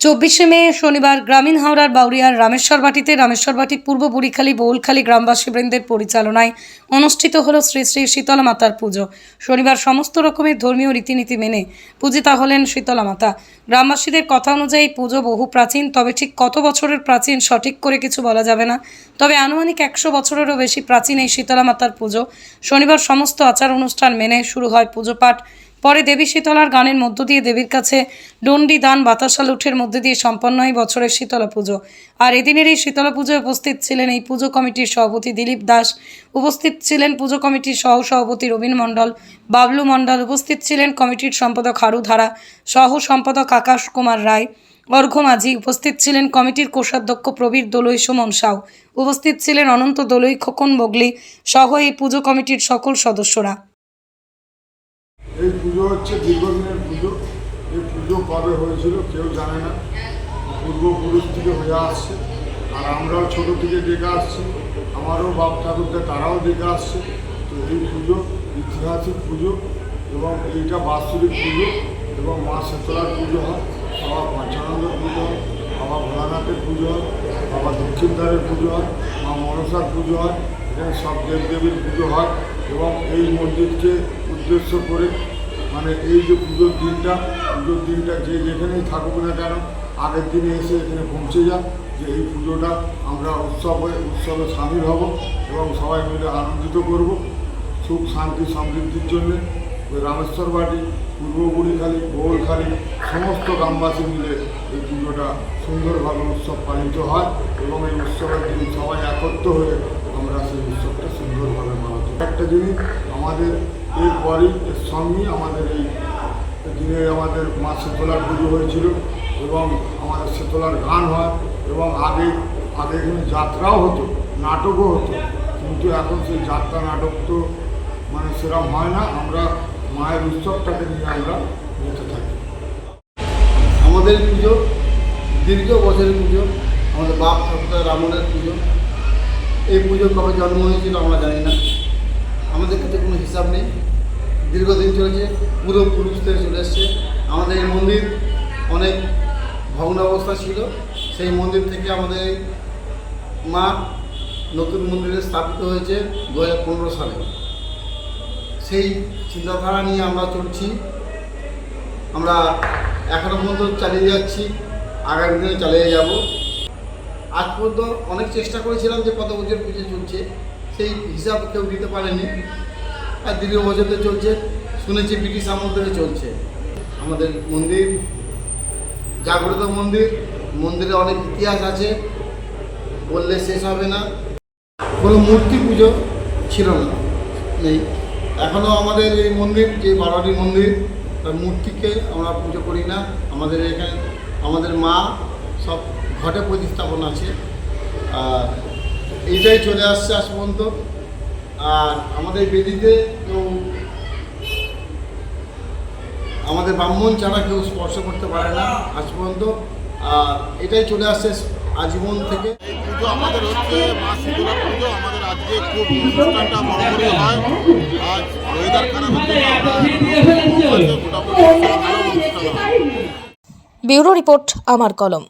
চব্বিশে মে, শনিবার গ্রামীণ হাওড়ার বাউরিয়ার রামেশ্বরবাটিতে রামেশ্বরবাটি পূর্ব বুড়িখালী বৌলখালী গ্রামবাসীবৃন্দের পরিচালনায় অনুষ্ঠিত হল শ্রী শ্রী শীতলা মাতার পুজো। শনিবার সমস্ত রকমের ধর্মীয় রীতিনীতি মেনে পূজিতা হলেন শীতলা মাতা। গ্রামবাসীদের কথা অনুযায়ী পুজো বহু প্রাচীন, তবে ঠিক কত বছরের প্রাচীন সঠিক করে কিছু বলা যাবে না। তবে আনুমানিক একশো বছরেরও বেশি প্রাচীন এই শীতলা মাতার পুজো। শনিবার সমস্ত আচার অনুষ্ঠান মেনে শুরু হয় পুজো পাঠ। পরে দেবী শীতলার গানের মধ্য দিয়ে দেবীর কাছে ডন্ডি, দান, বাতাসা, লুঠের মধ্যে দিয়ে সম্পন্ন হয় বছরের শীতলা পুজো। আর এদিনের এই শীতলা পুজোয় উপস্থিত ছিলেন এই পুজো কমিটির সভাপতি দিলীপ দাস, উপস্থিত ছিলেন পুজো কমিটির সহ সভাপতি রবীন মণ্ডল, বাবলু মণ্ডল, উপস্থিত ছিলেন কমিটির সম্পাদক হারু ধারা সহ সম্পাদক আকাশ কুমার রায় অর্ঘ্য মাঝি, উপস্থিত ছিলেন কমিটির কোষাধ্যক্ষ প্রবীর দোলই সুমন সাউ, উপস্থিত ছিলেন অনন্ত দোলই খোকন বগলি সহ এই পুজো কমিটির সকল সদস্যরা। পুজো হচ্ছে দীর্ঘদিনের পুজো। এই পুজো কবে হয়েছিল কেউ জানে না। পূর্বপুরুষ থেকে হয়ে আসছে। আর আমরাও ছোটো থেকে দেখে আসছি। আমারও বাপ ঠাকুরদা তারাও দেখে আসছে। তো এই পুজো ঐতিহাসিক পুজো এবং এইটা বাৎসরিক পুজো এবং মা শীতলার পুজো হয়। বাবা পঞ্চানন্দের পুজো হয়, বাবা ভোলানাথের পুজো হয়, বাবা দক্ষিণদ্বারের পুজো হয়, মা মনসার পুজো হয়। এখানে সব দেবদেবীর পুজো হয় এবং এই মন্দিরকে উদ্দেশ্য করে মানে এই যে পুজোর দিনটা পুজোর দিনটা যে যেখানেই থাকুক না কেন, আগের দিনে এসে এখানে পৌঁছে যান যে এই পুজোটা আমরা উৎসবে উৎসবে সামিল হব এবং সবাই মিলে আনন্দিত করব সুখ, শান্তি, সমৃদ্ধির জন্যে। ওই রামেশ্বর বাড়ি পূর্ব বুড়িখালী গোলখালী সমস্ত গ্রামবাসী মিলে এই পুজোটা সুন্দরভাবে উৎসব পালিত হয় এবং এই উৎসবের দিন সবাই একত্র হয়ে আমরা সেই উৎসবটা সুন্দরভাবে মানাতে একটা জিনিস আমাদের এরপরই এর সঙ্গেই আমাদের এই দিনে আমাদের মা শীতলার পুজো হয়েছিল এবং আমাদের শীতলার গান হয় এবং আগে আগে এখানে যাত্রাও হতো, নাটকও হতো। কিন্তু এখন সেই যাত্রা নাটক তো মানে সেরকম হয় না, আমরা মায়ের উৎসবটাকে নিয়ে আমরা যেতে থাকি। আমাদের পুজো, দীর্ঘ বছরের পুজো, আমাদের বাপ ঠাকুর রামনের পুজো। এই পুজো কবে জন্ম হয়েছিল আমরা জানি না। হিসাব নেই দীর্ঘদিন চলেছে পূর্বপুরুষ থেকে চলে এসছে আমাদের এই মন্দির অনেক ভগ্ন অবস্থা ছিল। সেই মন্দির থেকে আমাদের মা নতুন মন্দিরে স্থাপিত হয়েছে দু হাজার পনেরো সালে। সেই চিন্তাধারা নিয়ে আমরা চলছি। আমরা এখনও পর্যন্ত চালিয়ে যাচ্ছি, আগামী দিনে চালিয়ে যাব। আজ পর্যন্ত অনেক চেষ্টা করেছিলাম যে কত বছর পুজো চলছে, সেই হিসাব কেউ দিতে পারেনি। আর দীর্ঘ বছর ধরে চলছে, শুনেছি ব্রিটিশ আমল ধরে চলছে। আমাদের মন্দির, জাগ্রত মন্দির, মন্দিরে অনেক ইতিহাস আছে, বললে শেষ হবে না। কোনো মূর্তি পুজো ছিল না, নেই। এখনও আমাদের এই মন্দির, যে বারোটি মন্দির, তার মূর্তিকে আমরা পুজো করি না। আমাদের এখানে, আমাদের মা সব ঘটে প্রতিস্থাপন আছে। আর এইটাই চলে আসছে আজ পর্যন্ত। আর আমাদের বেদিতে কেউ আমাদের ব্রাহ্মণ ছাড়া কেউ স্পর্শ করতে পারে না আজ পর্যন্ত। আর এটাই চলে আসছে আজীবন থেকে। এই পুজো আমাদের হচ্ছে মা শীতলা পুজো। আমাদের আজকে খুব অনুষ্ঠানটা বড় করে হয়। আজ ওয়েদার খারাপ হচ্ছে আমরা মোটামুটি ভালো ব্যুরো রিপোর্ট আমার কলম।